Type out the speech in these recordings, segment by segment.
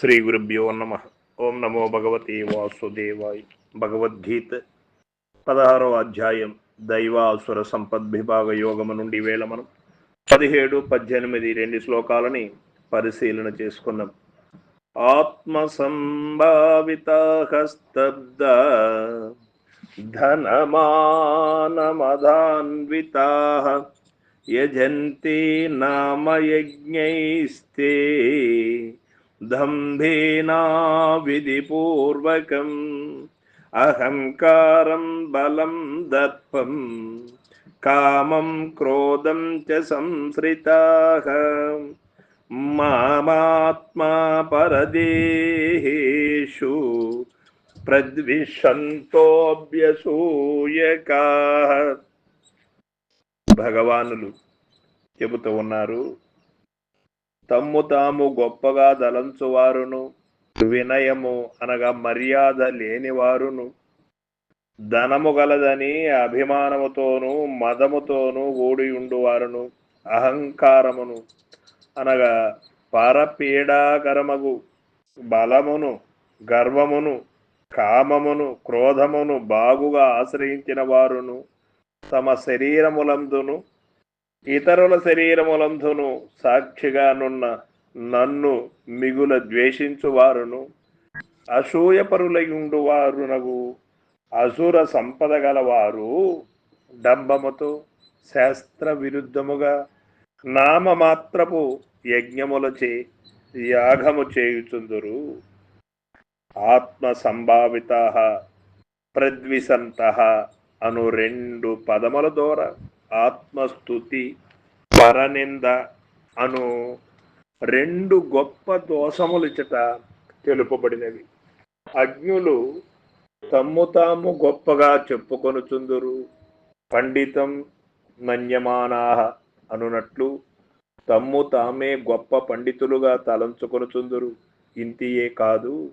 శ్రీ గురుభ్యో నమ. ఓం నమో భగవతే వాసుదేవాయ. భగవద్గీత పదహారో అధ్యాయం దైవాసుర సంపద్విభాగ యోగము నుండి వేళ మనం పదిహేడు పద్దెనిమిది రెండు శ్లోకాలని పరిశీలన చేసుకున్నాం. ఆత్మ సంభావిత హస్తబ్ద ధనమానమదాన్వితా యజంతి నామయజ్ఞైస్తే దంభేనా విధిపూర్వకం అహంకారం బలం దర్పం కామం క్రోధం చ సంశ్రితాః మామాత్మా పరదేహేషు ప్రద్విషంతోభ్యసూయకా భగవానులు చెబుతూ ఉన్నారు తమ్ము తాము గొప్పగా దలంచువారును వినయము అనగా మర్యాద లేనివారును. ధనము గలదని అభిమానముతోనూ మదముతోనూ కూడి ఉండువారును అహంకారమును అనగా పరపీడాకరమగు బలమును గర్వమును కామమును క్రోధమును బాగుగా ఆశ్రయించిన వారును తమ శరీరములందును ఇతరుల శరీరములందును సాక్షిగానున్న నన్ను మిగుల ద్వేషించువారును. అసూయపరులయుండువారునగు అసుర సంపద గలవారు డంబముతో శాస్త్ర విరుద్ధముగా నామమాత్రపు యజ్ఞములచే యాగము చేయుచుందురు. ఆత్మ సంభావిత ప్రద్విసంత అను రెండు పదముల ద్వారా ఆత్మస్థుతి పరనింద అను రెండు గొప్ప దోషములు ఇచ్చట తెలుపబడినవి. అజ్ఞులు తమ్ము తాము గొప్పగా చెప్పుకొనుచుందురు. పండితం మన్యమానాహ అనునట్లు తమ్ము తామే గొప్ప పండితులుగా తలంచుకొనుచుందురు. ఇంతియే కాదు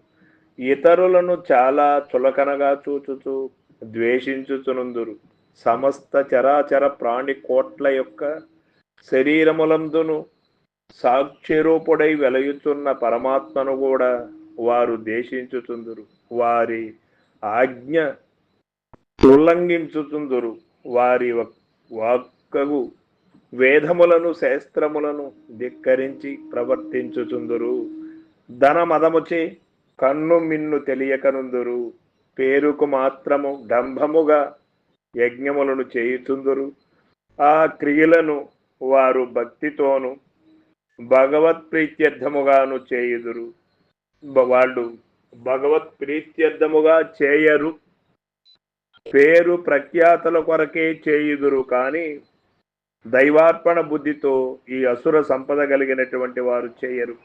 ఇతరులను చాలా చులకనగా చూచుచు ద్వేషించుచునుందురు. సమస్త చరాచర ప్రాణి కోట్ల యొక్క శరీరములందును సాక్షిరూపుడై వెలయుచున్న పరమాత్మను కూడా వారు దేశించుచుందురు. వారి ఆజ్ఞ ఉల్లంఘించుచుందురు. వారి వాక్కగు వేదములను శాస్త్రములను ధిక్కరించి ప్రవర్తించుచుందురు. ధన మదముచే కన్ను మిన్ను తెలియకనుందురు. పేరుకు మాత్రము డంభముగా యజ్ఞములను చేయుచుందురు. ఆ క్రియలను వారు భక్తితోను భగవత్ ప్రీత్యర్థముగాను చేయుదురు. వాళ్ళు భగవత్ ప్రీత్యర్థముగా చేయరు. పేరు ప్రఖ్యాతల కొరకే చేయుదురు. కానీ దైవార్పణ బుద్ధితో ఈ అసుర సంపద కలిగినటువంటి వారు చేయరు.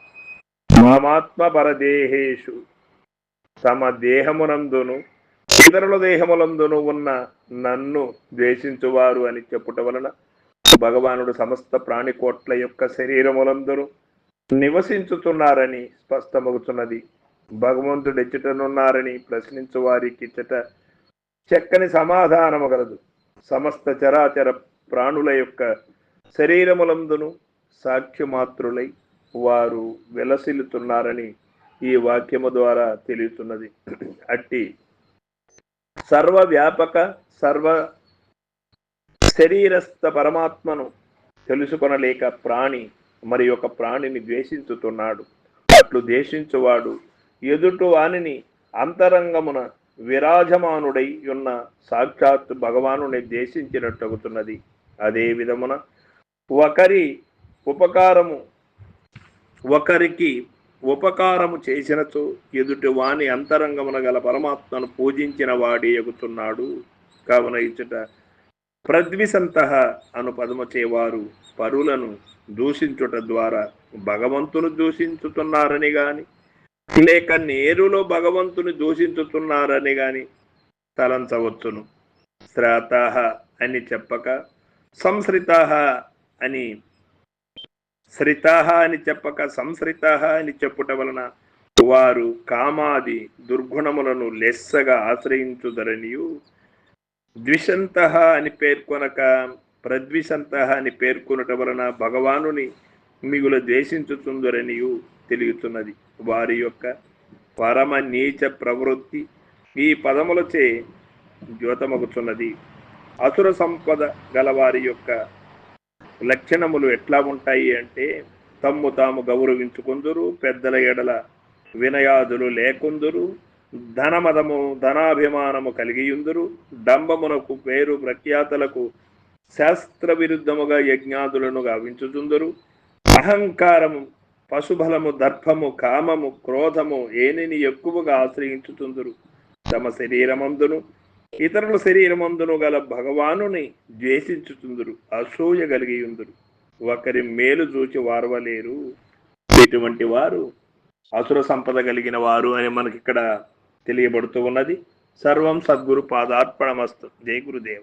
మామాత్మ పరదేహేషు తమ దేహమునందును ఇతరుల దేహములందును ఉన్న నన్ను ద్వేషించువారు అని చెప్పుట వలన భగవానుడు సమస్త ప్రాణికోట్ల యొక్క శరీరములందరూ నివసించుతున్నారని స్పష్టమవుతున్నది భగవంతుడు ఎచ్చటనున్నారని ప్రశ్నించు వారికి చెట చక్కని సమాధానమగలదు సమస్త చరాచర ప్రాణుల యొక్క శరీరములందును సాక్ష్యమాత్రులై వారు విలసిల్లుతున్నారని ఈ వాక్యము ద్వారా తెలియతున్నది. అట్టి సర్వవ్యాపక సర్వ శరీరస్థ పరమాత్మను తెలుసుకొనలేక ప్రాణి మరి ఒక ప్రాణిని ద్వేషించుతున్నాడు. అట్లు ద్వేషించువాడు ఎదుటి వానిని అంతరంగమున విరాజమానుడై ఉన్న సాక్షాత్ భగవానుని ద్వేషించినట్టగుతున్నది. అదే విధమున ఒకరి ఉపకారము ఒకరికి ఉపకారము చేసినచో ఎదుటి వాని అంతరంగమున గల పరమాత్మను పూజించిన వాడి ఎగుతున్నాడు. కావున ఇచ్చట ప్రద్విసంత అను పదము చేవారు. పరులను దూషించుట ద్వారా భగవంతును దూషించుతున్నారని గాని లేక నేరులో భగవంతుని దూషించుతున్నారని గాని తలంచవచ్చును. శ్రాత అని చెప్పక సంశ్రిత అని సరిత అని చెప్పక సంసరిత అని చెప్పుట వలన వారు కామాది దుర్గుణములను లెస్సగా ఆశ్రయించుదరనియు. ద్విషంత అని పేర్కొనక ప్రద్విషంత అని పేర్కొనట వలన భగవానుని మిగుల ద్వేషించుతుందరనియు తెలియతున్నది వారి యొక్క పరమ నీచ ప్రవృత్తి ఈ పదములచే ద్యోతమగుచున్నది అసుర సంపద గల వారి యొక్క లక్షణములు ఎట్లా ఉంటాయి అంటే తమ్ము తాము గౌరవించుకుందురు పెద్దల ఎడల వినయాదులు లేకుందురు ధనమదము ధనాభిమానము కలిగియుందురు డంబమునకు పేరు ప్రఖ్యాతలకు శాస్త్ర విరుద్ధముగా యజ్ఞాదులను గావించుచుందురు. అహంకారము పశుబలము దర్భము కామము క్రోధము ఏనిని ఎక్కువగా ఆశ్రయించుతుందురు తమ శరీరమందును ఇతరుల శరీరమందును గల భగవానుని ద్వేషించుతుందరు అసూయ కలిగి ఉందురు ఒకరి మేలు చూచి వారవలేరు. ఇటువంటి వారు అసుర సంపద కలిగిన వారు అని మనకి ఇక్కడ తెలియబడుతూ ఉన్నది. సర్వం సద్గురు పాదార్పణమస్తు. జై గురుదేవ.